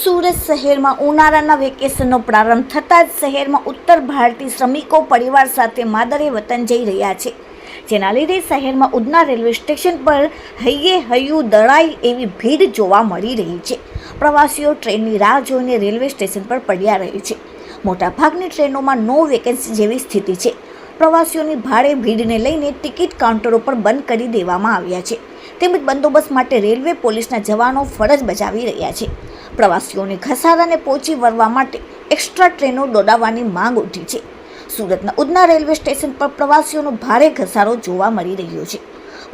સુરત શહેરમાં ઉનાળાના વેકેશનનો પ્રારંભ થતાં જ શહેરમાં ઉત્તર ભારતીય શ્રમિકો પરિવાર સાથે માદરે વતન જઈ રહ્યા છે. જેના લીધે શહેરમાં ઉધના રેલવે સ્ટેશન પર હૈયે હૈયું દળાઈ એવી ભીડ જોવા મળી રહી છે. પ્રવાસીઓ ટ્રેનની રાહ જોઈને રેલવે સ્ટેશન પર પડ્યા રહે છે. મોટાભાગની ટ્રેનોમાં નો વેકેન્સી જેવી સ્થિતિ છે. પ્રવાસીઓની ભારે ભીડને લઈને ટિકિટ કાઉન્ટરો પર બંધ કરી દેવામાં આવ્યા છે. તેમજ બંદોબસ્ત માટે રેલવે પોલીસના જવાનો ફરજ બજાવી રહ્યા છે. પ્રવાસીઓની ઘસારાને પહોંચી વળવા માટે એક્સ્ટ્રા ટ્રેનો દોડાવવાની માંગ ઉઠી છે. સુરતના ઉધના રેલવે સ્ટેશન પર પ્રવાસીઓનો ભારે ઘસારો જોવા મળી રહ્યો છે.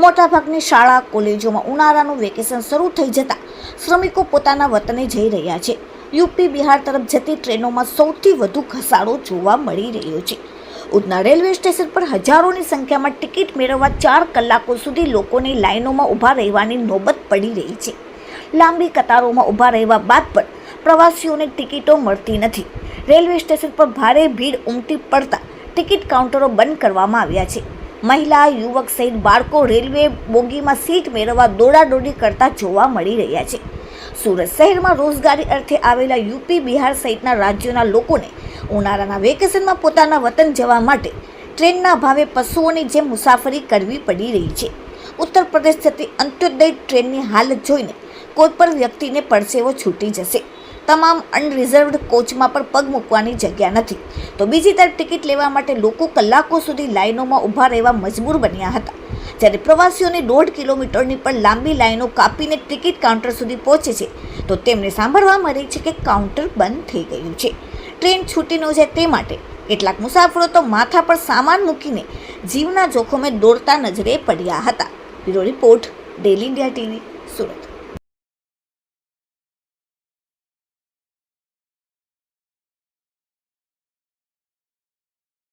મોટાભાગની શાળા, કોલેજોમાં ઉનાળાનું વેકેશન શરૂ થઈ જતાં શ્રમિકો પોતાના વતને જઈ રહ્યા છે. યુપી, બિહાર તરફ જતી ટ્રેનોમાં સૌથી વધુ ઘસારો જોવા મળી રહ્યો છે. ઉધના રેલવે સ્ટેશન પર હજારોની સંખ્યામાં ટિકિટ મેળવવા ચાર કલાકો સુધી લોકોની લાઇનોમાં ઊભા રહેવાની નોબત પડી રહી છે. લાંબી કતારોમાં ઊભા રહેવા બાદ પણ પ્રવાસીઓને ટિકિટો મળતી નથી. રેલવે સ્ટેશન પર ભારે ભીડ ઉમટી પડતા ટિકિટ કાઉન્ટરો બંધ કરવામાં આવ્યા છે. મહિલા, યુવક સહિત બાળકો રેલવે બોગીમાં સીટ મેળવવા દોડાદોડી કરતા જોવા મળી રહ્યા છે. સુરત શહેરમાં રોજગારી અર્થે આવેલા યુપી, બિહાર સહિતના રાજ્યોના લોકોને ઉનાળાના વેકેશનમાં પોતાના વતન જવા માટે ટ્રેનના ભાવે પશુઓની જેમ મુસાફરી કરવી પડી રહી છે. ઉત્તર પ્રદેશ જતી અંત્યોદય ટ્રેનની હાલત જોઈને કોઈ પણ વ્યક્તિને પરસેવો છૂટી જશે. તમામ અનરિઝર્વડ કોચમાં પણ પગ મૂકવાની જગ્યા નથી. તો બીજી તરફ ટિકિટ લેવા માટે લોકો કલાકો સુધી લાઇનોમાં ઊભા રહેવા મજબૂર બન્યા હતા. જ્યારે પ્રવાસીઓને દોઢ કિલોમીટરની પણ લાંબી લાઈનો કાપીને ટિકિટ કાઉન્ટર સુધી પહોંચે છે, તો તેમને સાંભળવા મળે છે કે કાઉન્ટર બંધ થઈ ગયું છે. ટ્રેન છૂટી ન જાય તે માટે કેટલાક મુસાફરો તો માથા પર સામાન મૂકીને જીવના જોખમે દોડતા નજરે પડ્યા હતા. Bureau report, daily India TV, Surat.